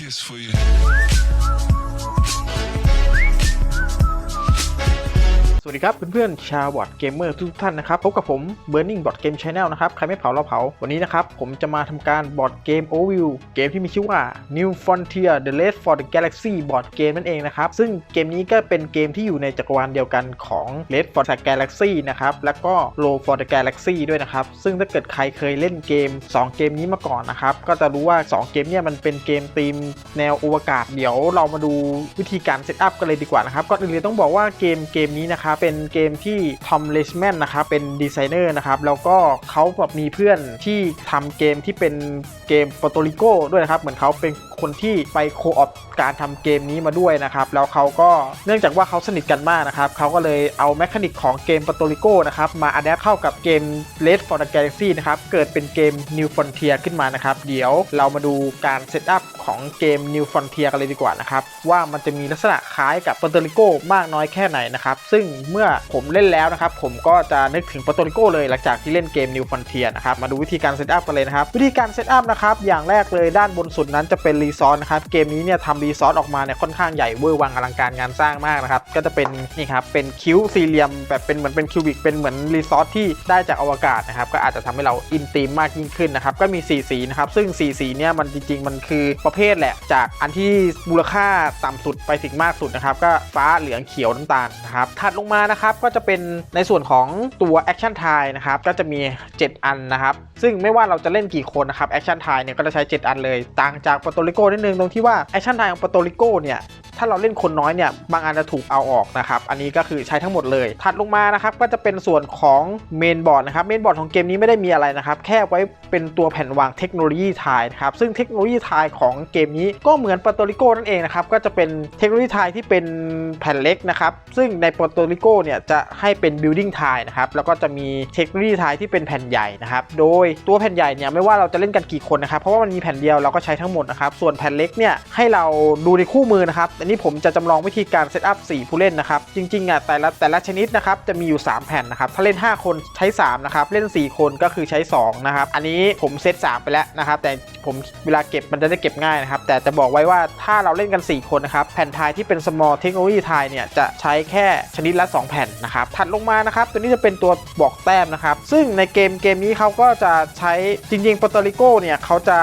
kiss for you. วัสดีครับเพื่อนๆชาวบอดเกมเมอร์ทุกท่านนะครับพบกับผม Burning Board Game Channel นะครับใครไม่เผาเราเผา วันนี้นะครับ ผมจะมาทำการบอร์ดเกม Overview เกมที่มีชื่อว่า New Frontier The Race for the Galaxy บอร์ดเกมนั่นเองนะครับ ซึ่งเกมนี้ก็เป็นเกมที่อยู่ในจักรวาลเดียวกันของ Race for the Galaxy นะครับ แล้วก็ Low for the Galaxy ด้วยนะครับ ซึ่งถ้าเกิดใครเคยเล่นเกม 2 เกมนี้มาก่อนนะครับก็จะรู้ว่า 2 เกมเนี่ยมันเป็นเกมธีมแนวอวกาศ เดี๋ยวเรามาดูวิธีการเซตอัพกันเลยดีกว่านะครับก่อนอื่นเลยต้องบอกว่าเกมเกมนี้นะครับเป็นเกมที่ทอมเลชแมนนะครับเป็นดีไซเนอร์นะครับแล้วก็เขาแบบมีเพื่อนที่ทำเกมที่เป็นเกมโปรโตริโกด้วยนะครับเหมือนเขาเป็น คนที่ไปโคออปการทำเกมนี้มาด้วยนะครับแล้วเขาก็เนื่องจากว่าเขาสนิทกันมากนะครับเขาก็เลยเอาแมคานิกของเกมป r โตริโกนะครับมาอัดแอปเข้ากับเกม Red for the Galaxy นะครับเกิดเป็นเกม New Frontier ขึ้นมานะครับเดี๋ยวเรามาดูการเซตอัพของเกม New Frontier กันเลยดีกว่านะครับว่ามันจะมีลักษณะคล้ายกับป r โตริโกมากน้อยแค่ไหนนะครับซึ่งเมื่อผมเล่นแล้วนะครับผมก็จะนึกถึงป r โตริโกเลยหลังจากที่เล่นเกม New Frontier นะครับมาดูวิธีการเซตอัพกันเลยนะครับวิธีการเซตอัพนะครับอย่างแรกเลยด้านบนสุดนั้นจะเป็นรีซอสนะครับเกมนี้เนี่ยทำรีซอสออกมาเนี่ยค่อนข้างใหญ่เวอร์วังอลังการงานสร้างมากนะครับก็จะเป็นนี่ครับเป็นคิ้วสี่เหลี่ยมแบบเป็นเหมือนเป็นคิวบิกเป็นเหมือนรีซอสที่ได้จากอวกาศนะครับก็อาจจะทำให้เราอินตีมมากยิ่งขึ้นนะครับก็มีสีสีนะครับซึ่งสีสีเนี่ยมันจริง ๆ มันคือประเภทแหละ จากอันที่มูลค่าต่ำสุดไปถึงมากสุดนะครับก็ฟ้าเหลืองเขียวน้ำตาลนะครับถัดลงมานะครับก็จะเป็นในส่วนของตัวแอคชั่นไทนะครับก็จะมี 7 อันนะครับซึ่งไม่ว่าเราจะเล่นกี่คนนะครับแอคชั่นไทเนี่ยก็จะใช้ 7 อันเลยต่างจากปโตริโกนิดนึงตรงที่ว่าแอคชั่นไทของปโตริโกเนี่ย ถ้าเราเล่นคนน้อยเนี่ยบางอันจะถูกเอาออกนะครับอันนี้ก็คือใช้ทั้งหมดเลย ถัดลงมานะครับก็จะเป็นส่วนของเมนบอร์ดนะครับเมนบอร์ดของเกมนี้ไม่ได้มีอะไรนะครับแค่ไว้เป็นตัวแผ่นวางเทคโนโลยีทายนะครับซึ่งเทคโนโลยีทายของเกมนี้ก็เหมือนป r โตริโกนั่นเองนะครับก็จะเป็นเทคโนโลยีทายที่เป็นแผ่นเล็กนะครับซึ่งในป r โตริโกเนี่ยจะให้เป็น building ทายนะครับแล้วก็จะมีเทคโนโลยีทายที่เป็นแผ่นใหญ่นะครับโดยตัวแผ่นใหญ่เนี่ยไม่ว่าเราจะเล่นกันกี่คนนะครับเพราะว่ามันมีแผ่นเดียวเราก็ใช้ทั้งหมดนะครับส่วนแผ่นเล็กเนี่ยให้เราดูในคู่มือนะครับอันนี้ผมจะจำลองวิธีการเซตอัพ4ผู้เล่นนะครับ จริงๆอะแต่ละแต่ละชนิดนะครับจะมีอยู่ 3 แผ่นนะครับ ถ้าเล่น 5 คนใช้3นะครับ เล่น 4 คนก็คือใช้2นะครับ อันนี้ผมเซต3ไปแล้วนะครับ แต่ผมเวลาเก็บมันจะได้เก็บง่ายนะครับ แต่จะบอกไว้ว่าถ้าเราเล่นกัน 4 คนนะครับ แผ่นทายที่เป็น small technology ทายเนี่ยจะใช้แค่ชนิดละ 2 แผ่นนะครับ ถัดลงมานะครับ ตัวนี้จะเป็นตัวบอกแต้มนะครับ ซึ่งในเกมเกมนี้เขาก็จะใช้จริงๆป r โตริโกเนี่ยเขาจะ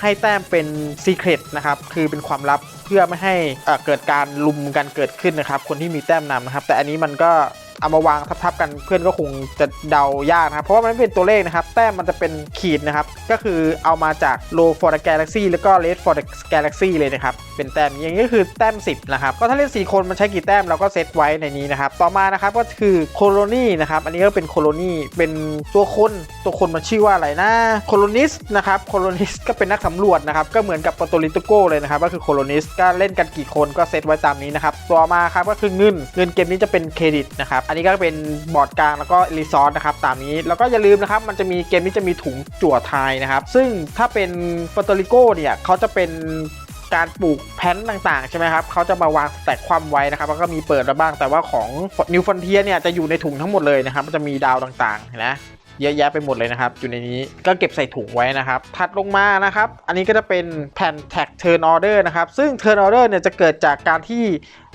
ให้แต้มเป็น secret นะครับ คือเป็นความลับ พื่อไม่ให้เอ่อเกิดการลุมกันเกิดขึ้นนะครับ คนที่มีแต้มนำนะครับ แต่อันนี้มันก็ เอามาวางทับๆกันเพื่อนก็คงจะเดายากนะครับ เพราะว่ามันไม่เป็นตัวเลขนะครับ แต้มมันจะเป็นขีดนะครับ ก็คือเอามาจาก low for the galaxy แล้วก็ red for the galaxy เลยนะครับ เป็นแต้มอย่างนี้ก็คือแต้ม 10 นะครับ ก็ถ้าเล่น4คนมันใช้กี่แต้มเราก็เซตไว้ในนี้นะครับ ต่อมานะครับก็คือ colony นะครับ อันนี้ก็เป็น colony เป็นตัวคนตัวคนมันชื่อว่าอะไรนะ colonist นะครับ colonist ก็เป็นนักสำรวจนะครับก็เหมือนกับปโตริโกเลยนะครับก็คือ colonist ก็เล่นกันกี่คนก็เซตไว้ตามนี้นะครับต่อมาครับก็คือเงินเงินเกมนี้จะเป็นเครดิตนะครับอันนี้ก็เป็นบอร์ดกลางแล้วก็รีซอสนะครับตามนี้แล้วก็อย่าลืมนะครับมันจะมีเกมนี้จะมีถุงจั่วทายนะครับ ซึ่งถ้าเป็นป r โตริโกเนี่ยเขาจะเป็นการปลูกแพนต่างๆ ใช่ไหมครับเขาจะมาวางแต็กความไว้นะครับ แล้วก็มีเปิดมาบ้างแต่ว่าของ New Frontier เนี่ยจะอยู่ในถุงทั้งหมดเลยนะครับมันจะมีดาวต่างๆเห็นะเยอะแยะไปหมดเลยนะครับอยู่ในนี้ก็เก็บใส่ถุงไว้นะครับถัดลงมานะครับ อันนี้ก็จะเป็นแผ่นแท็ก Turn Order นะครับ ซึ่ง Turn Order เนี่ยจะเกิดจากการที่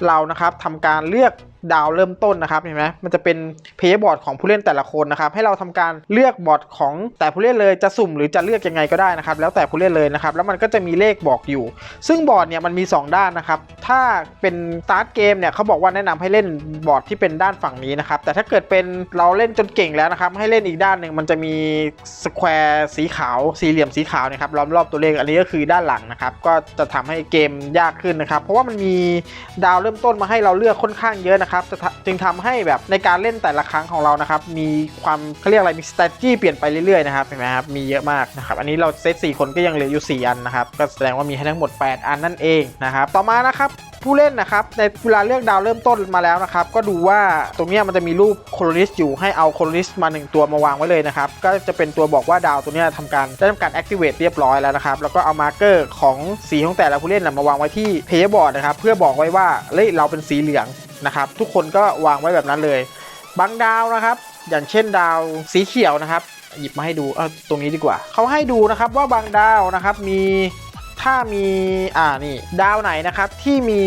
เรานะครับทำการเลือก ดาวเริ่มต้นนะครับเห็นไหมมันจะเป็นเพย์บอร์ดของผู้เล่นแต่ละคนนะครับให้เราทำการเลือกบอร์ดของแต่ผู้เล่นเลยจะสุ่มหรือจะเลือกยังไงก็ได้นะครับแล้วแต่ผู้เล่นเลยนะครับแล้วมันก็จะมีเลขบอกอยู่ ซึ่งบอร์ดเนี่ยมันมี 2 ด้านนะครับถ้าเป็นสตาร์ทเกมเนี่ยเขาบอกว่าแนะนำให้เล่นบอร์ดที่เป็นด้านฝั่งนี้นะครับแต่ถ้าเกิดเป็นเราเล่นจนเก่งแล้วนะครับให้เล่นอีกด้านหนึ่งมันจะมีสแควร์สีขาวสี่เหลี่ยมสีขาวนะครับล้อมรอบตัวเลขอันนี้ก็คือด้านหลังนะครับก็จะทำให้เกมยากขึ้นนะครับเพราะว่ามันมีดาวเริ่มต้นมาให้เราเลือกค่อนข้างเยอะนะครับจะทำจึงทำให้แบบในการเล่นแต่ละครั้งของเรานะครับมีความเขาเรียกอะไรมี strategy เปลี่ยนไปเรื่อยๆนะครับเห็นไหมครับมีเยอะมากนะครับอันนี้เราเซต4คนก็ยังเหลืออยู่ 4 อันนะครับก็แสดงว่ามีให้ทั้งหมด 8 อันนั่นเองนะครับต่อมานะครับผู้เล่นนะครับในเวลาเลือกดาวเริ่มต้นมาแล้วนะครับก็ดูว่าตรงนี้มันจะมีรูปโคลนิสอยู่ให้เอาโคลนิสมา 1 ตัวมาวางไว้เลยนะครับก็จะเป็นตัวบอกว่าดาวตัวนี้ทำการได้ทำการ activate เรียบร้อยแล้วนะครับแล้วก็เอามาร์เกอร์ของสีของแต่ละผู้เล่นนะมาวางไว้ที่เพย์บอร์ดนะครับเพื่อบอกไว้ว่าเฮ้ยเราเป็นสีเหลือง นะครับทุกคนก็วางไว้แบบนั้นเลย บางดาวนะครับ อย่างเช่นดาวสีเขียวนะครับ หยิบมาให้ดูเออตรงนี้ดีกว่า เขาให้ดูนะครับว่าบางดาวนะครับมีถ้ามีอ่านี่ดาวไหนนะครับที่มี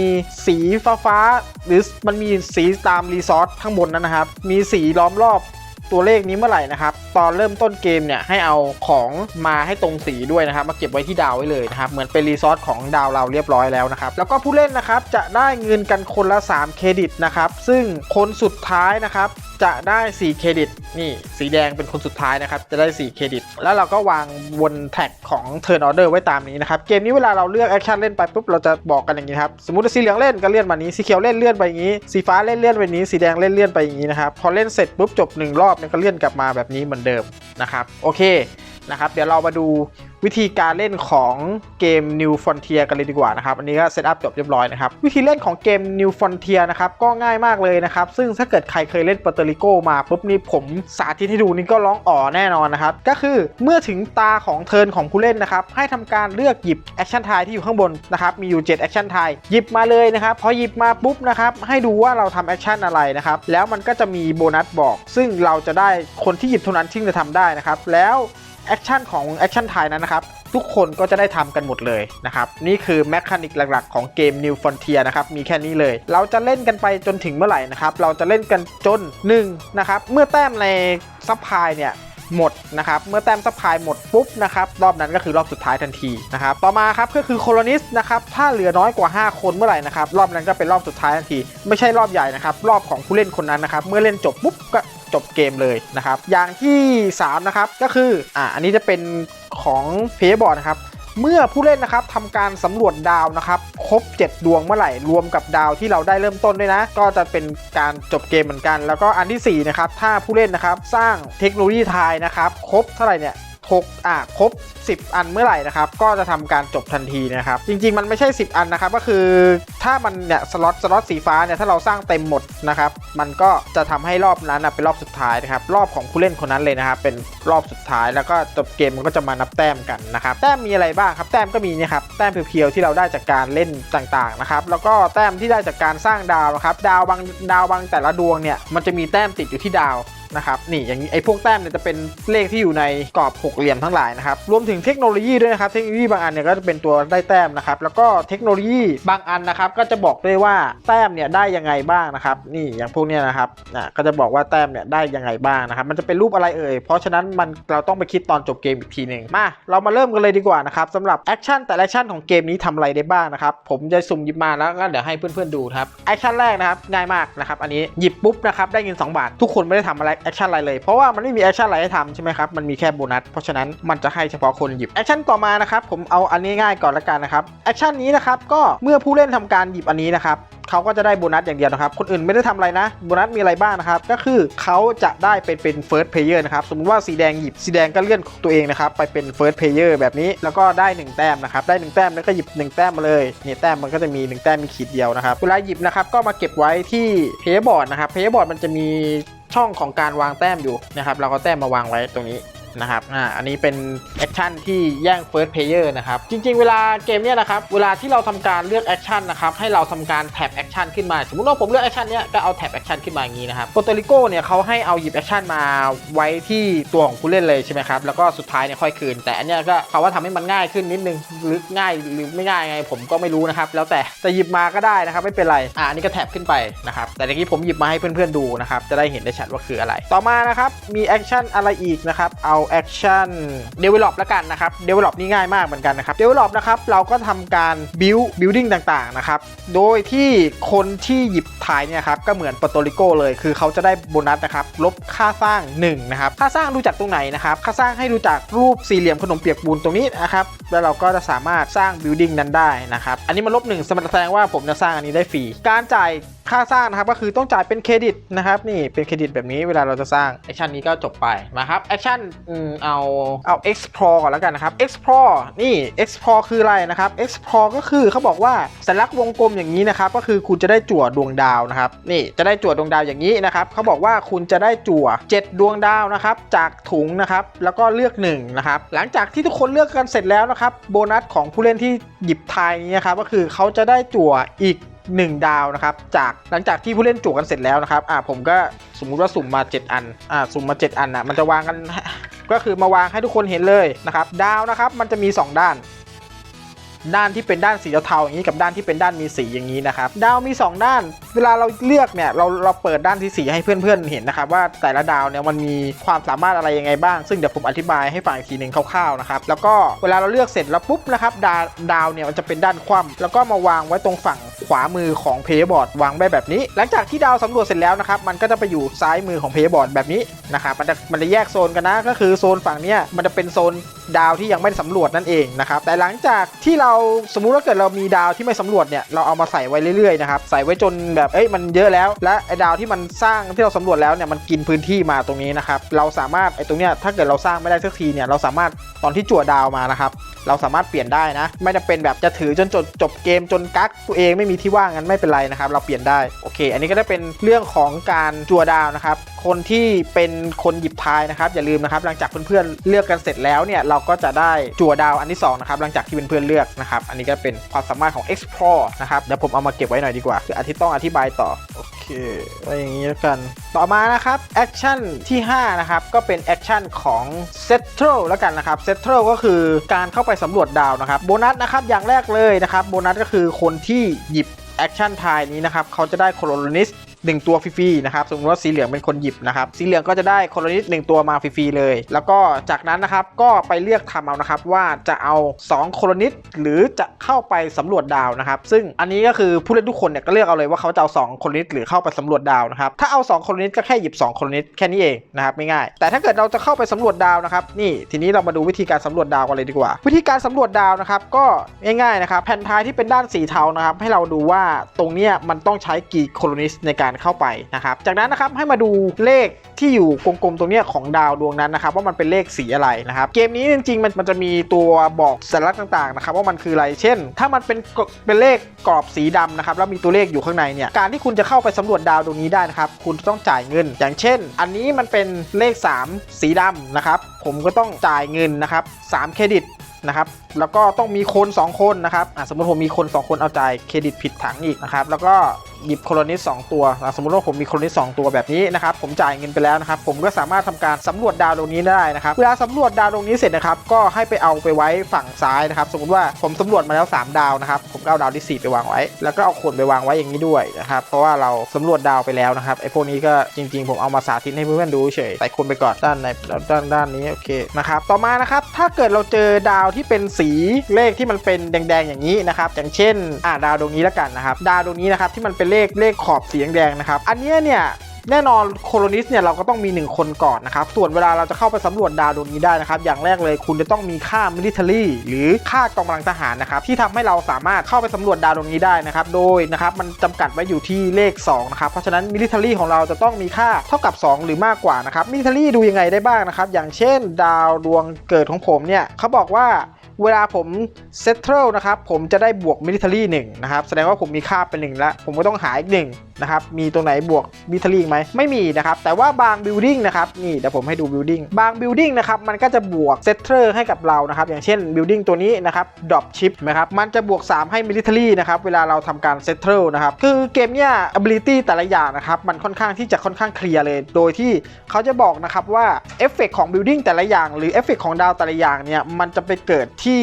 สีฟ้าฟ้าหรือมันมีสีตามรีซอสข้างบนนั้นนะครับ มีสีล้อมรอบ ตัวเลขนี้เมื่อไหร่นะครับ ตอนเริ่มต้นเกมเนี่ยให้เอาของมาให้ตรงสีด้วยนะครับ มาเก็บไว้ที่ดาวไว้เลยนะครับเหมือนเป็นรีซอสของดาวเราเรียบร้อยแล้วนะครับ แล้วก็ผู้เล่นนะครับจะได้เงินกันคนละ 3 เครดิตนะครับ ซึ่งคนสุดท้ายนะครับ จะได้ 4 เครดิต นี่สีแดงเป็นคนสุดท้ายนะครับ จะได้ 4 เครดิต แล้วเราก็วางบนแท็กของ Turn Order ไว้ตามนี้นะครับ เกมนี้เวลาเราเลือกแอคชั่นเล่นไปปุ๊บ เราจะบอกกันอย่างนี้ครับ สมมติสีเหลืองเล่นก็เลื่อนมานี้ สีเขียวเล่นเลื่อนไปอย่างนี้ สีฟ้าเล่นเลื่อนไปนี้ สีแดงเล่นเลื่อนไปอย่างนี้นะครับ พอเล่นเสร็จปุ๊บจบ 1 รอบเนี่ยก็เลื่อนกลับมาแบบนี้เหมือนเดิมนะครับ โอเค นะครับ เดี๋ยวเรามาดูวิธีการเล่นของเกม New Frontier กันเลยดีกว่านะครับ อันนี้ก็เซตอัพจบเรียบร้อยนะครับ วิธีเล่นของเกม New Frontier นะครับ ก็ง่ายมากเลยนะครับ ซึ่งถ้าเกิดใครเคยเล่น Puerto Rico มาปุ๊บนี่ผมสาธิตให้ดูนี่ก็ร้องอ๋อแน่นอนนะครับ ก็คือเมื่อถึงตาของเทิร์นของผู้เล่นนะครับ ให้ทำการเลือกหยิบแอคชั่นทายที่อยู่ข้างบนนะครับ มีอยู่7แอคชั่นทายหยิบมาเลยนะครับ พอหยิบมาปุ๊บนะครับ ให้ดูว่าเราทำแอคชั่นอะไรนะครับ แล้วมันก็จะมีโบนัสบอก ซึ่งเราจะได้คนที่หยิบเท่านั้นที่จะทำได้นะครับ แล้ว แอคชั่นของแอคชั่นไทยนั้นนะครับ ทุกคนก็จะได้ทำกันหมดเลยนะครับ นี่คือแมคานิกหลักๆ ของเกม New Frontier นะครับ มีแค่นี้เลย เราจะเล่นกันไปจนถึงเมื่อไหร่นะครับ เราจะเล่นกันจน1นะครับ เมื่อแต้มในซัพพลายเนี่ยหมดนะครับ เมื่อแต้มซัพพลายหมดปุ๊บนะครับ รอบนั้นก็คือรอบสุดท้ายทันทีนะครับ ต่อมาครับก็คือโคลนิสนะครับ ถ้าเหลือน้อยกว่า 5 คนเมื่อไหร่นะครับ รอบนั้นก็เป็นรอบสุดท้ายทันที ไม่ใช่รอบใหญ่นะครับ รอบของผู้เล่นคนนั้นนะครับ เมื่อเล่นจบปุ๊บก็ จบเกมเลยนะครับ อย่างที่ 3 นะครับ ก็คืออ่าอันนี้จะเป็นของเพย์บอร์ดนะครับเมื่อผู้เล่นนะครับทำการสำรวจดาวนะครับครบ 7 ดวงเมื่อไหร่รวมกับดาวที่เราได้เริ่มต้นด้วยนะ ก็จะเป็นการจบเกมเหมือนกัน แล้วก็อันที่4นะครับถ้าผู้เล่นนะครับสร้างเทคโนโลยีทายนะครับครบเท่าไหร่เนี่ย 6อะครบ 10 อันเมื่อไหร่นะครับ ก็จะทำการจบทันทีนะครับ จริง ๆ มันไม่ใช่ 10 อันนะครับ ก็คือถ้ามันเนี่ยสล็อตสล็อตสีฟ้าเนี่ยถ้าเราสร้างเต็มหมดนะครับ มันก็จะทำให้รอบนั้นเป็นรอบสุดท้ายนะครับ รอบของผู้เล่นคนนั้นเลยนะครับ เป็นรอบสุดท้ายแล้วก็จบเกมมันก็จะมานับแต้มกันนะครับ แต้มมีอะไรบ้างครับ แต้มก็มีเนี่ยครับ แต้มเพียวๆที่เราได้จากการเล่นต่างๆนะครับ แล้วก็แต้มที่ได้จากการสร้างดาวนะครับ ดาวบางดาวบางแต่ละดวงเนี่ย มันจะมีแต้มติดอยู่ที่ดาว นะครับนี่อย่างนี้ไอ้พวกแต้มเนี่ยจะเป็นเลขที่อยู่ในกรอบหกเหลี่ยมทั้งหลายนะครับรวมถึงเทคโนโลยีด้วยนะครับเทคโนโลยีบางอันเนี่ยก็จะเป็นตัวได้แต้มนะครับแล้วก็เทคโนโลยีบางอันนะครับก็จะบอกด้วยว่าแต้มเนี่ยได้ยังไงบ้างนะครับนี่อย่างพวกเนี้ยนะครับอะก็จะบอกว่าแต้มเนี่ยได้ยังไงบ้างนะครับมันจะเป็นรูปอะไรเอ่ยเพราะฉะนั้นมันเราต้องไปคิดตอนจบเกมอีกทีหนึ่งมาเรามาเริ่มกันเลยดีกว่านะครับสำหรับแอคชั่นแต่ละแอคชั่นของเกมนี้ทำอะไรได้บ้างนะครับผมจะสุ่มหยิบมาแล้วก็เดี๋ยวให้เพื่อนๆดูครับแอคชั่นแรกนะครับง่ายมากนะครับอันนี้หยิบปุ๊บนะครับได้เงิน2บาททุกคนไม่ได้ทำอะไรแอคชั่นอะไรเลย เพราะว่ามันไม่มีแอคชั่นอะไรให้ทำใช่ไหมครับ มันมีแค่โบนัส เพราะฉะนั้นมันจะให้เฉพาะคนหยิบ แอคชั่นต่อมานะครับ ผมเอาอันนี้ง่ายก่อนละกันนะครับ แอคชั่นนี้นะครับ ก็เมื่อผู้เล่นทำการหยิบอันนี้นะครับเขาก็จะได้โบนัสอย่างเดียวนะครับ คนอื่นไม่ได้ทำอะไรนะ โบนัสมีอะไรบ้างนะครับ ก็คือเขาจะได้เป็นเป็น first player นะครับ สมมติว่าสีแดงหยิบ สีแดงก็เลื่อนตัวเองนะครับ ไปเป็น first player แบบนี้ แล้วก็ได้ 1 แต้มนะครับ ได้ 1 แต้มแล้วก็หยิบ 1 แต้มมาเลยนี่แต้มมันก็จะมี 1 แต้มมีขีดเดียวนะครับ เวลาหยิบนะครับ ก็มาเก็บไว้ที่ player นะครับ player มันจะมี ช่องของการวางแต้มอยู่นะครับ เราก็แต้มมาวางไว้ตรงนี้ นะครับ อ่า อันนี้เป็นแอคชั่นที่แย่ง First Player นะครับ จริง ๆ เวลาเกมเนี้ยนะครับ เวลาที่เราทำการเลือกแอคชั่นนะครับ ให้เราทำการแท็บแอคชั่นขึ้นมา สมมติว่าผมเลือกแอคชั่นเนี้ยก็เอาแท็บแอคชั่นขึ้นมาอย่างนี้นะครับโปรโตริโกเนี่ยเขาให้เอาหยิบแอคชั่นมาไว้ที่ตัวของผู้เล่นเลยใช่ไหมครับ แล้วก็สุดท้ายเนี่ยค่อยคืน แต่อันเนี้ยก็เขาว่าทำให้มันง่ายขึ้นนิดนึง หรือง่ายหรือไม่ง่ายไงผมก็ไม่รู้นะครับ แล้วแต่แต่หยิบมาก็ได้นะครับไม่เป็นไร อ่าอันนี้ก็แท็บขึ้นไปนะครับ แต่เมื่อกี้ผมหยิบมาให้เพื่อนๆดูนะครับ จะได้เห็นได้ชัดว่าคืออะไร ต่อมานะครับ มีแอคชั่นอะไรอีกนะครับ เอาแอคชั่น develop แล้วกันนะครับ develop นี่ง่ายมากเหมือนกันนะครับ develop นะครับเราก็ทำการ build building ต่างๆนะครับโดยที่คนที่หยิบถ่ายเนี่ยครับก็เหมือนป o โตริโกเลย คือเขาจะได้โบนัสนะครับลบค่าสร้าง1นะครับค่าสร้างดูจากตรงไหนนะครับค่าสร้างให้ดูจากรูปสี่เหลี่ยมขนมเปียกปูนตรงนี้นะครับแล้วเราก็จะสามารถสร้าง building นั้นได้นะครับอันนี้มันลบหนึ่งแสดงว่าผมจะสร้างอันนี้ได้ฟรีการจ่าย ค่าสร้างนะครับก็คือต้องจ่ายเป็นเครดิตนะครับนี่เป็นเครดิตแบบนี้เวลาเราจะสร้างแอคชั่นนี้ก็จบไปมาครับแอคชั่นอืมเอาเอา explore ก่อนแล้วกันนะครับ explore นี่ explore คืออะไรนะครับ explore ก็คือเขาบอกว่าสัญลักษณ์วงกลมอย่างนี้นะครับก็คือคุณจะได้จั่วดวงดาวนะครับนี่จะได้จั่วดวงดาวอย่างนี้นะครับเขาบอกว่าคุณจะได้จั่ว 7 ดวงดาวนะครับจากถุงนะครับแล้วก็เลือก1นะครับหลังจากที่ทุกคนเลือกกันเสร็จแล้วนะครับโบนัสของผู้เล่นที่หยิบทายนี้นะครับก็คือเขาจะได้จั่วอีก 1 ดาวนะครับจากหลังจากที่ผู้เล่นจุกันเสร็จแล้วนะครับอ่าผมก็สมมุติว่าสุ่มมา 7 อันอ่าสุ่มมา 7 อันนะมันจะวางกันก็คือมาวางให้ทุกคนเห็นเลยนะครับดาวนะครับมันจะมี 2 ด้าน ด้านที่เป็นด้านสีเทาๆอย่างนี้กับด้านที่เป็นด้านมีสีอย่างนี้นะครับดาวมี 2 ด้าน เวลาเราเลือกเนี่ยเราเราเปิดด้านที่สีให้เพื่อนๆเห็นนะครับว่าแต่ละดาวเนี่ยมันมีความสามารถอะไรยังไงบ้าง ซึ่งเดี๋ยวผมอธิบายให้ฟังอีกทีหนึ่งคร่าวๆนะครับแล้วก็เวลาเราเลือกเสร็จแล้วปุ๊บนะครับดาวดาวเนี่ยมันจะเป็นด้านคว่ำแล้วก็มาวางไว้ตรงฝั่งขวามือของเพย์บอร์ดวางไว้แบบนี้ หลังจากที่ดาวสำรวจเสร็จแล้วนะครับมันก็จะไปอยู่ซ้ายมือของเพย์บอร์ดแบบนี้นะครับมันจะมันจะแยกโซนกันนะก็คือโซนฝั่งเนี้ยมันจะเป็นโซนดาวที่ยังไม่สำรวจนั่นเองนะครับแต่หลังจากที่เราสมมุติว่าเกิดเรามีดาวที่ไม่สำรวจเนี่ยเราเอามาใส่ไว้เรื่อยๆนะครับใส่ไว้จนแบบเอ้ยมันเยอะแล้ว และไอ้ดาวที่มันสร้างที่เราสำรวจแล้วเนี่ยมันกินพื้นที่มาตรงนี้นะครับเราสามารถไอ้ตรงเนี้ยถ้าเกิดเราสร้างไม่ได้สักทีเนี่ยเราสามารถตอนที่จั่วดาวมานะครับเราสามารถเปลี่ยนได้นะ ไม่จำเป็นแบบจะถือจนจบจบเกมจนกักตัวเองไม่มีที่ว่างงั้นไม่เป็นไรนะครับ เราเปลี่ยนได้โอเค อันนี้ก็ได้เป็นเรื่องของการจั่วดาวนะครับ คนที่เป็นคนหยิบทายนะครับ อย่าลืมนะครับ หลังจากเพื่อนๆเลือกกันเสร็จแล้วเนี่ยเราก็จะได้จั่วดาวอันที่สองนะครับหลังจากที่เพื่อนๆเลือกนะครับ อันนี้ก็เป็นความสามารถของ explore นะครับเดี๋ยวผมเอามาเก็บไว้หน่อยดีกว่าคืออาทิตย์ต้องอธิบายต่อโอเค ไว้อย่างนี้แล้วกัน ต่อมานะครับแอคชั่นที่ 5 นะครับ ก็เป็นแอคชั่นของเซตโตรแล้วกันนะครับเซตโตรก็คือการเข้าไปสำรวจดาวนะครับโบนัสนะครับอย่างแรกเลยนะครับโบนัสก็คือคนที่หยิบแอคชั่นทายนี้นะครับเขาจะได้โคโลนิส หนึ่งตัวฟรีๆนะครับสมมติว่าสีเหลืองเป็นคนหยิบนะครับสีเหลืองก็จะได้โคโลนิสหนึ่งตัวมาฟรีๆเลย แล้วก็จากนั้นนะครับก็ไปเลือกทำเอานะครับว่าจะเอา2โคโลนิสหรือจะเข้าไปสำรวจดาวนะครับซึ่งอันนี้ก็คือผู้เล่นทุกคนเนี่ยก็เลือกเอาเลยว่าเขาจะเอา2โคโลนิสหรือเข้าไปสำรวจดาวนะครับถ้าเอา2โคโลนิสก็แค่หยิบ2โคโลนิสแค่นี้เองนะครับไม่ง่ายแต่ถ้าเกิดเราจะเข้าไปสำรวจดาวนะครับนี่ทีนี้เรามาดูวิธีการสำรวจดาวกันเลยดีกว่า วิธีการสำรวจดาวนะครับก็ง่ายๆนะครับแผ่นทายที่เป็นด้านสีเทานะครับให้เราดูว่าตรงเนี้ยมันต้องใช้กี่โคลนิสในการเข้าไปนะครับ จากนั้นนะครับให้มาดูเลขที่อยู่กลมๆตรงนี้ของดาวดวงนั้นนะครับ ว่ามันเป็นเลขสีอะไรนะครับ เกมนี้จริงๆมันมันจะมีตัวบอกสัญลักษณ์ต่างๆนะครับ ว่ามันคืออะไรเช่น ถ้ามันเป็นเป็นเลขกรอบสีดำนะครับแล้วมีตัวเลขอยู่ข้างในเนี่ยการที่คุณจะเข้าไปสำรวจดาวดวงนี้ได้นะครับ คุณต้องจ่ายเงิน อย่างเช่น อันนี้มันเป็นเลข 3 สีดำนะครับผมก็ต้องจ่ายเงินนะครับ3เครดิตนะครับแล้วก็ต้องมีคน 2 คนนะครับสมมติผมมีคน 2 คนเอาจ่ายเครดิตผิดถังอีกนะครับแล้วก็ หยิบโคลนิส2ตัวอะสมมติว่าผมมีโคลนิส2ตัวแบบนี้นะครับ ผมจ่ายเงินไปแล้วนะครับ ผมก็สามารถทำการสำรวจดาวดวงนี้ได้นะครับ เวลาสำรวจดาวดวงนี้เสร็จนะครับ ก็ให้ไปเอาไปไว้ฝั่งซ้ายนะครับ สมมติว่าผมสำรวจมาแล้ว 3 ดาวนะครับ ผมก็เอาดาวที่ 4 ไปวางไว้ แล้วก็เอาคนไปวางไว้อย่างนี้ด้วยนะครับ เพราะว่าเราสำรวจดาวไปแล้วนะครับ ไอ้พวกนี้ก็จริง ๆ ผมเอามาสาธิตให้เพื่อนๆดูเฉยใส่คนไปก่อนด้านในด้านด้านนี้โอเคนะครับ ต่อมานะครับ ถ้าเกิดเราเจอดาวที่เป็นสีเลขที่มันเป็นแดงๆอย่างนี้นะครับ อย่างเช่นอ่าดาวดวงนี้แล้วกันนะครับ ดาวดวงนี้นะครับที่มันเป็นเลขเลขขอบสีแดงนะครับ อันเนี้ยเนี่ย แน่นอนโคโลนิสเนี่ยเราก็ต้องมี 1 คนก่อนนะครับ ส่วนเวลาเราจะเข้าไปสำรวจดาวดวงนี้ได้นะครับ อย่างแรกเลยคุณจะต้องมีค่ามิลิเ a อรี่หรือค่ากองกำลังทหารนะครับ ที่ทำให้เราสามารถเข้าไปสำรวจดาวดวงนี้ได้นะครับ โดยนะครับมันจำกัดไว้อยู่ที่เลข2นะครับ เพราะฉะนั้นมิลิเ a อรี่ของเราจะต้องมีค่าเท่ากับ 2 หรือมากกว่านะครับ มิลิเ a อรี่ดูยังไงได้บ้างนะครับ อย่างเช่น ดาวดวงเกิดของผมเนี่ยเขาบอกว่าเวลาผมเซตเทิลนะครับผมจะได้บวกมิลิเ a อรี่หนึ่งนะครับแสดงว่าผมมีค่าเป็นหนึ่งแล้วผมก็ต้องหาอีกหนึ่งนะครับมีตรงไหนบวกมิลิเ a อรี่ไหมไม่มีนะครับ แต่ว่าบางบิลดิ้งนะครับนี่เดี๋ยวผมให้ดูบิลดิ้งบางบิลดิ้งนะครับมันก็จะบวกเซตเทิลให้กับเรานะครับอย่างเช่นบิลดิ้งตัวนี้นะครับดรอปชิปนะครับมันจะบวก 3 ให้มิลิเ a อรี่นะครับเวลาเราทำการเซตเทิลนะครับคือเกมเนี้ย ability แต่ละอย่างนะครับมันค่อนข้างที่จะค่อนข้างเคลียร์เลย โดยที่เขาจะบอกนะครับว่าเอฟเฟกของบิลดิ้งแต่ละอย่าง หรือเอฟเฟกของดาวแต่ละอย่างเนี่ยมันจะไปเกิดที่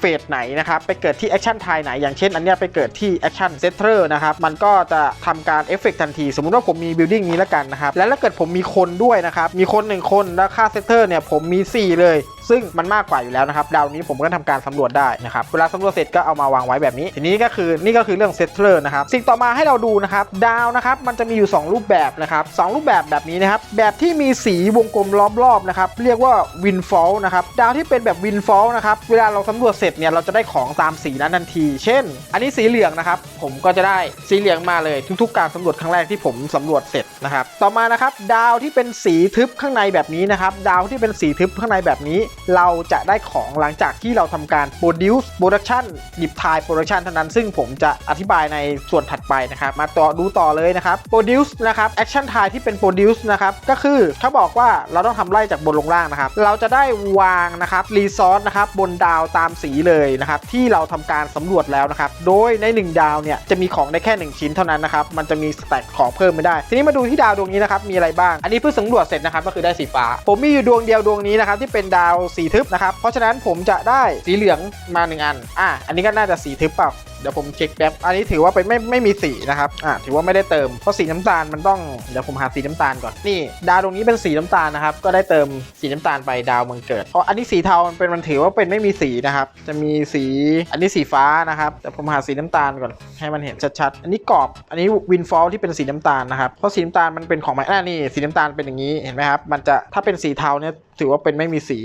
เฟสไหนนะครับไปเกิดที่แอคชั่นทายไหน อย่างเช่นอันเนี้ยไปเกิดที่แอคชั่นเซตเตอร์นะครับมันก็จะทำการเอฟเฟกทันที สมมุติว่าผมมีบิลดิ้งนี้แล้วกันนะครับแล้วถ้าเกิดผมมีคนด้วยนะครับมีคน 1 คนแล้วค่าเซตเตอร์เนี่ยผมมี 4 เลย ซึ่งมันมากกว่าอยู่แล้วนะครับดาวนี้ผมก็ทำการสำรวจได้นะครับเวลาสำรวจเสร็จก็เอามาวางไว้แบบนี้ ทีนี้ก็คือนี่ก็คือเรื่องเซตเตอร์นะครับสิ่งต่อมาให้เราดูนะครับดาวนะครับมันจะมีอยู่ 2 รูปแบบนะครับสองรูปแบบแบบนี้นะครับแบบที่มีสีวงกลมล้อมรอบนะครับเรียกว่าวินฟอลนะครับดาวที่เป็นแบบวินฟอลนะครับเวลาเราสำรวจเสร็จเนี่ยเราจะได้ของตามสีนั้นทันที เช่น อันนี้สีเหลืองนะครับผมก็จะได้สีเหลืองมาเลยทุกๆ การสำรวจครั้งแรกที่ผมสำรวจเสร็จนะครับต่อมานะครับดาวที่เป็นสีทึบข้างในแบบนี้นะครับดาวที่เป็นสีทึบข้างในแบบนี้ เราจะได้ของหลังจากที่เราทำการ produce production หยิบทาย production เท่านั้น ซึ่งผมจะอธิบายในส่วนถัดไปนะครับ มาต่อดูต่อเลยนะครับ produce นะครับ action ทายที่เป็น produce นะครับ ก็คือเขาบอกว่าเราต้องทำไล่จากบนลงล่างนะครับ เราจะได้วางนะครับ resource นะครับบนดาวตามสีเลยนะครับที่เราทำการสำรวจแล้วนะครับ โดยใน 1 ดาวเนี่ยจะมีของได้แค่ 1 ชิ้นเท่านั้นนะครับ มันจะมีสแต็กของเพิ่มไม่ได้ ทีนี้มาดูที่ดาวดวงนี้นะครับมีอะไรบ้าง อันนี้เพิ่งสำรวจเสร็จนะครับก็คือได้สีฟ้า ผมมีอยู่ดวงเดียวดวงนี้นะครับที่เป็นดาวสีสีทึบนะครับ เพราะฉะนั้นผมจะได้สีเหลืองมาหนึ่งอัน อะ อันนี้ก็น่าจะสีทึบเปล่าเดี๋ยวผมเช็คแป๊บ อันนี้ถือว่าเป็นไม่ไม่มีสีนะครับ อะถือว่าไม่ได้เติม เพราะสีน้ำตาลมันต้อง เดี๋ยวผมหาสีน้ำตาลก่อน นี่ ดาวตรงนี้เป็นสีน้ำตาลนะครับ ก็ได้เติมสีน้ำตาลไปดาวมืองเกิด เพราะอันนี้สีเทา มันเป็นมันถือว่าเป็นไม่มีสีนะครับ จะมีสี อันนี้สีฟ้านะครับ แต่ผมหาสีน้ำตาลก่อน ให้มันเห็นชัดๆ อันนี้กรอบ อันนี้วินฟอลที่เป็นสีน้ำตาลนะครับ เพราะสีน้ำตาลมันเป็นของไม้อ่านี่ สีน้ำตาลเป็นอย่างนี้ เห็นไหมครับ มันจะ ถ้าเป็นสีเทาเนี่ย ถือว่าเป็นไม่มีสี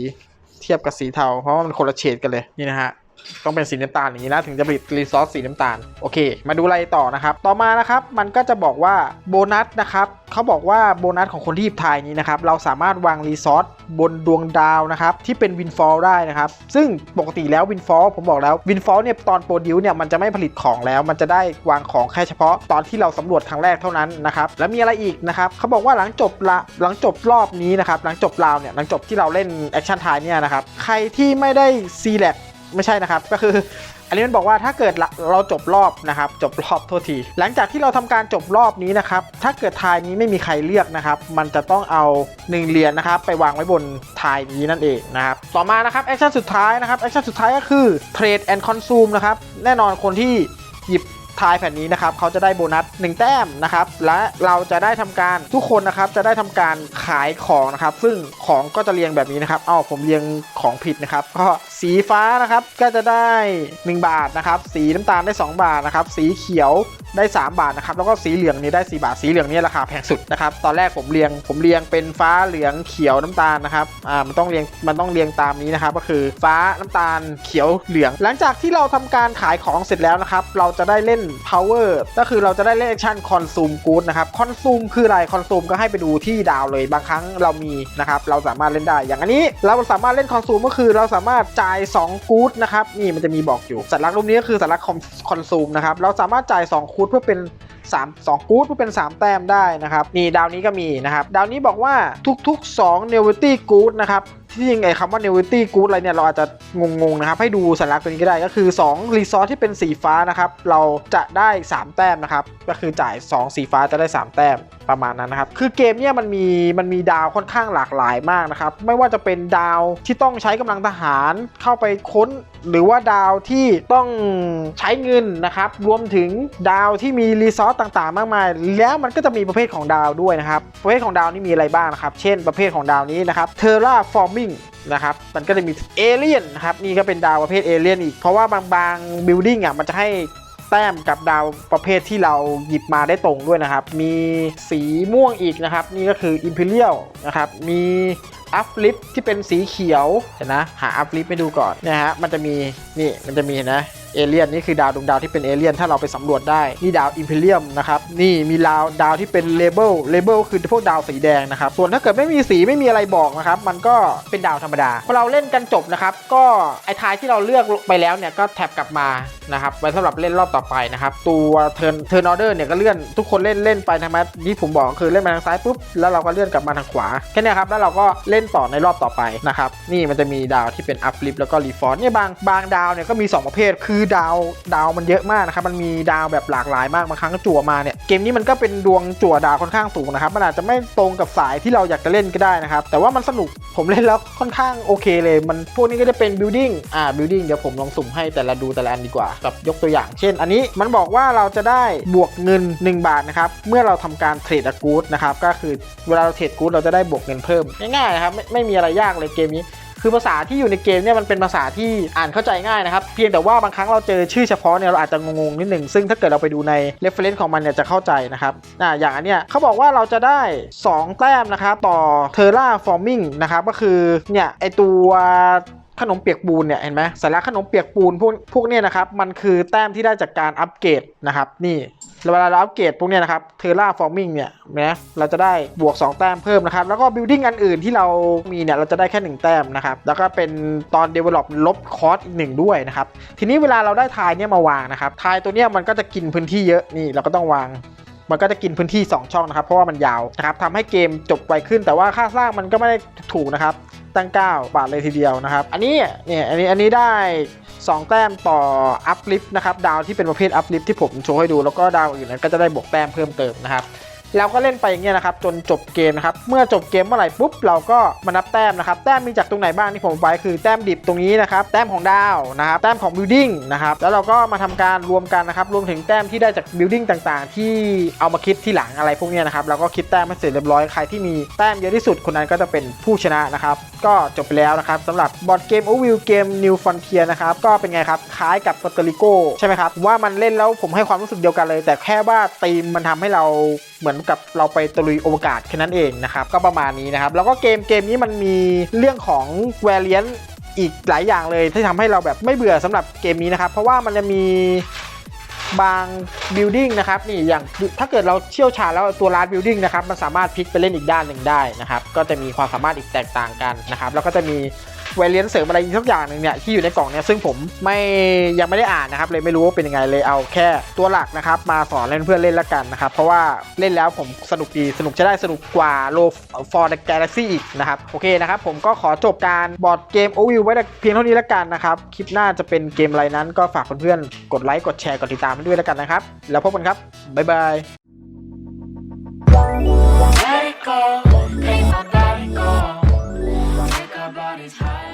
เทียบกับสีเทา เพราะว่ามันคนละเฉดกันเลยนี่นะฮะ ต้องเป็นสีน้ำตาลอย่างนี้นะถึงจะผลิตรีซอสสีน้ำตาลโอเค มาดูอะไรต่อนะครับ ต่อมานะครับมันก็จะบอกว่าโบนัสนะครับเขาบอกว่าโบนัสของคนที่หยิบทายนี้นะครับเราสามารถวางรีซอสบนดวงดาวนะครับที่เป็นวินฟอลได้นะครับซึ่งปกติแล้ววินฟอลผมบอกแล้ววินฟอลเนี่ยตอนโปรดิวเนี่ยมันจะไม่ผลิตของแล้ว มันจะได้วางของแค่เฉพาะ ตอนที่เราสำรวจครั้งแรกเท่านั้นนะครับแล้วมีอะไรอีกนะครับเขาบอกว่าหลังจบละหลังจบรอบนี้นะครับหลังจบราวเนี่ยหลังจบที่เราเล่นแอคชั่นทายเนี่ยนะครับใครที่ไม่ได้ซีแลก ไม่ใช่นะครับ ก็คืออันนี้มันบอกว่าถ้าเกิดเราจบรอบนะครับ จบรอบโทษที หลังจากที่เราทำการจบรอบนี้นะครับ ถ้าเกิดทายนี้ไม่มีใครเลือกนะครับ มันจะต้องเอา1เหรียญนะครับ ไปวางไว้บนทายนี้นั่นเองนะครับ ต่อมานะครับแอคชั่นสุดท้ายนะครับแอคชั่นสุดท้ายก็คือ Trade and Consume นะครับ แน่นอนคนที่หยิบ ทายแผ่นนี้นะครับเขาจะได้โบนัส 1 แต้มนะครับและเราจะได้ทำการทุกคนนะครับจะได้ทำการขายของนะครับ ซึ่งของก็จะเรียงแบบนี้นะครับอ้าผมเรียงของผิดนะครับก็สีฟ้านะครับก็จะได้ 1 บาทนะครับสีน้ำตาลได้ 2 บาทนะครับสีเขียวได้ 3 บาทนะครับแล้วก็สีเหลืองนี้ได้ 4 บาท สีเหลืองนี้ราคาแพงสุดนะครับตอนแรกผมเรียงผมเรียงเป็นฟ้าเหลืองเขียวน้ำตาลนะครับอ่ามันต้องเรียงมันต้องเรียงตามนี้นะครับก็คือฟ้าน้ำตาลเขียวเหลือง หลังจากที่เราทำการขายของเสร็จแล้วนะครับเราจะได้เล่น power ก็คือเราจะได้เล่น action consume good นะครับ consume คืออะไร consume ก็ให้ไปดูที่ดาวเลยบางครั้งเรามีนะครับ เราสามารถเล่นได้ อย่างอันนี้เราสามารถเล่น consume ก็คือเราสามารถจ่าย 2 good นะครับ นี่มันจะมีบอกอยู่ สัญลักษณ์รูปนี้ก็คือสัญลักษณ์ consume นะครับ เราสามารถจ่าย 2 good เพื่อเป็น3 2กู๊ดเพื่อเป็น 3 แต้มได้นะครับ นี่ดาวนี้ก็มีนะครับ ดาวนี้บอกว่าทุกๆ2 n e v i t y good นะครับ ที่จริงไอ้คำว่า n e v i t y good อะไรเนี่ยเราอาจจะงงๆนะครับให้ดูสัญลักษณ์ตัวนี้ก็ได้ก็คือ2รีซอสที่เป็นสีฟ้านะครับเราจะได้ 3 แต้มนะครับก็คือจ่าย 2 สีฟ้าจะได้ 3 แต้มประมาณนั้นนะครับคือเกมเนี่ยมันมีมันมีดาวค่อนข้างหลากหลายมากนะครับไม่ว่าจะเป็นดาวที่ต้องใช้กำลังทหารเข้าไปค้น หรือว่าดาวที่ต้องใช้เงินนะครับรวมถึงดาวที่มีรีซอสต่างๆ มากมาย แล้วมันก็จะมีประเภทของดาวด้วยนะครับประเภทของดาวนี่มีอะไรบ้างนะครับเช่นประเภทของดาวนี้นะครับเทราฟอร์มินะครับ มันก็จะมีเอเลี่ยนนะครับนี่ก็เป็นดาวประเภทเอเลี่ยนอีก เพราะว่าบางบางบิลดิ้งอะมันจะให้แต้มกับดาวประเภทที่เราหยิบมาได้ตรงด้วยนะครับ มีสีม่วงอีกนะครับ นี่ก็คือ Imperial นะครับ มีอัพลิฟที่เป็นสีเขียวเห็นนะ หาอัพลิฟไปดูก่อนนะฮะ มันจะมี นี่ มันจะมีเห็นนะ เอเลียนนี่คือดาวดวงดาวที่เป็นเอเลียนถ้าเราไปสำรวจได้นี่ดาวอิมพีเรียมนะครับนี่มีดาวดาวที่เป็นเลเบลเลเบลคือพวกดาวสีแดงนะครับส่วนถ้าเกิดไม่มีสีไม่มีอะไรบอกนะครับมันก็เป็นดาวธรรมดาพอเราเล่นกันจบนะครับก็ไอ้ทายที่เราเลือกไปแล้วเนี่ยก็แท็บกลับมานะครับไว้สำหรับเล่นรอบต่อไปนะครับตัวเทิร์นเทิร์นออเดอร์เนี่ยก็เลื่อนทุกคนเล่นเล่นไปทางมาที่ผมบอกคือเล่นมาทางซ้ายปุ๊บแล้วเราก็เลื่อนกลับมาทางขวาแค่นี้ครับแล้วเราก็เล่นต่อในรอบต่อไปนะครับนี่มันจะมีดาวที่เป็นอัพลิฟแล้วก็รีฟอนเนี่ยบางบางดาวเนี่ยก็มี 2 ประเภทคือดาวดาวมันเยอะมากนะครับมันมีดาวแบบหลากหลายมากบางครั้งจั่วมาเนี่ยเกมนี้มันก็เป็นดวงจั่วดาวค่อนข้างสูงนะครับมันอาจจะไม่ตรงกับสายที่เราอยากจะเล่นก็ได้นะครับแต่ว่ามันสนุกผมเล่นแล้วค่อนข้างโอเคเลยมันพวกนี้ก็จะเป็น building อ่า building เดี๋ยวผมลองสุ่มให้แต่ละดูแต่ละอันดีกว่าแบบยกตัวอย่าง เช่น อันนี้มันบอกว่าเราจะได้บวกเงิน 1 บาทนะครับเมื่อเราทำการเทรดกู๊ดนะครับก็คือเวลาเราเทรดกู๊ดเราจะได้บวกเงินเพิ่มง่ายๆนะครับไม่ไม่มีอะไรยากเลยเกมนี้ คือภาษาที่อยู่ในเกมเนี่ยมันเป็นภาษาที่อ่านเข้าใจง่ายนะครับ เพียงแต่ว่าบางครั้งเราเจอชื่อเฉพาะเนี่ยเราอาจจะงงๆนิดหนึ่งซึ่งถ้าเกิดเราไปดูใน reference ของมันเนี่ยจะเข้าใจนะครับอ่าอย่างอันเนี้ยเขาบอกว่าเราจะได้ 2 แต้มนะครับต่อ Terra Forming นะครับก็คือเนี่ยไอตัวขนมเปียกปูนเนี่ยเห็นไหมสัญลักษณ์ขนมเปียกปูนพวกพวกเนี่ยนะครับมันคือแต้มที่ได้จากการอัปเกรดนะครับนี่ เวลาเราอัปเกรดพวกเนี้ยนะครับเทอร่าฟอร์มิงเนี่ยนะเราจะได้บวก 2 แต้มเพิ่มนะครับ แล้วก็บิลดิ้งอันอื่นที่เรามีเนี่ยเราจะได้แค่ 1 แต้มนะครับ แล้วก็เป็นตอน Develop ลบคอสอีกหนึ่งด้วยนะครับ ทีนี้เวลาเราได้ทายเนี่ยมาวางนะครับทายตัวเนี้ยมันก็จะกินพื้นที่เยอะนี่เราก็ต้องวาง มันก็จะกินพื้นที่ 2 ช่องนะครับ เพราะว่ามันยาวนะครับทำให้เกมจบไวขึ้น แต่ว่าค่าสร้างมันก็ไม่ได้ถูกนะครับ ตั้ง 9 บาทเลยทีเดียวนะครับ อันนี้เนี่ยอันนี้อันนี้ได้ 2 แต้มต่ออัพลิฟต์นะครับ ดาวที่เป็นประเภทอัพลิฟต์ที่ผมโชว์ให้ดู แล้วก็ดาวอื่นนั้นก็จะได้บวกแต้มเพิ่มเติมนะครับ เราก็เล่นไปอย่างเงี้ยนะครับจนจบเกมนะครับเมื่อจบเกมเมื่อไหร่ปุ๊บเราก็มานับแต้มนะครับแต้มมีจากตรงไหนบ้างที่ผมไว้คือแต้มดิบตรงนี้นะครับแต้มของดาวนะครับแต้มของบิลดิ้งนะครับแล้วเราก็มาทำการรวมกันนะครับรวมถึงแต้มที่ได้จากบิลดิ้งต่างๆ ที่เอามาคิดที่หลังอะไรพวกเนี้ยนะครับเราก็คิดแต้มให้เสร็จเรียบร้อยใครที่มีแต้มเยอะที่สุดคนนั้นก็จะเป็นผู้ชนะนะครับ ก็จบไปแล้วนะครับสำหรับบอร์ดเกมโอวิวเกม New Frontier นะครับก็เป็นไงครับคล้ายกับป u ตริโกใช่ไหมครับผมว่ามันเล่นแล้วผมให้ความรู้สึกเดียวกันเลย แต่แค่ว่าธีมมันทำให้เราเหมือนกับเราไปตะลุยอวกาศแค่นั้นเองนะครับก็ประมาณนี้นะครับแล้วก็เกมเกมนี้มันมีเรื่องของแวรเลียนอีกหลายอย่างเลยที่ทำให้เราแบบไม่เบื่อสำหรับเกมนี้นะครับเพราะว่ามันจะมี บางบิลดิ้งนะครับนี่อย่างถ้าเกิดเราเชี่ยวชาญแล้วตัวร้านบิลดิ้งนะครับมันสามารถพลิกไปเล่นอีกด้านหนึ่งได้นะครับก็จะมีความสามารถอีกแตกต่างกันนะครับแล้วก็จะมี ไวรเลนเสริมอะไรสักอย่างหนึ่งเนี่ยที่อยู่ในกล่องเนี่ยซึ่งผมไม่ยังไม่ได้อ่านนะครับเลยไม่รู้ว่าเป็นยังไงเลยเอาแค่ตัวหลักนะครับมาสอนเล่นเพื่อนเล่นละกันนะครับเพราะว่าเล่นแล้วผมสนุกดีสนุกจะได้สนุกกว่าโลฟอร์ดแกลเล็กซี่อีกนะครับโอเคนะครับผมก็ขอจบการบอร์ดเกมโอวิวไว้เพียงเท่านี้ละกันนะครับคลิปหน้าจะเป็นเกมอะไรนั้นก็ฝากเพื่อนๆกดไลค์กดแชร์กดติดตามด้วยละกันนะครับแล้วพบกันครับบ๊ายบาย Take bodies high.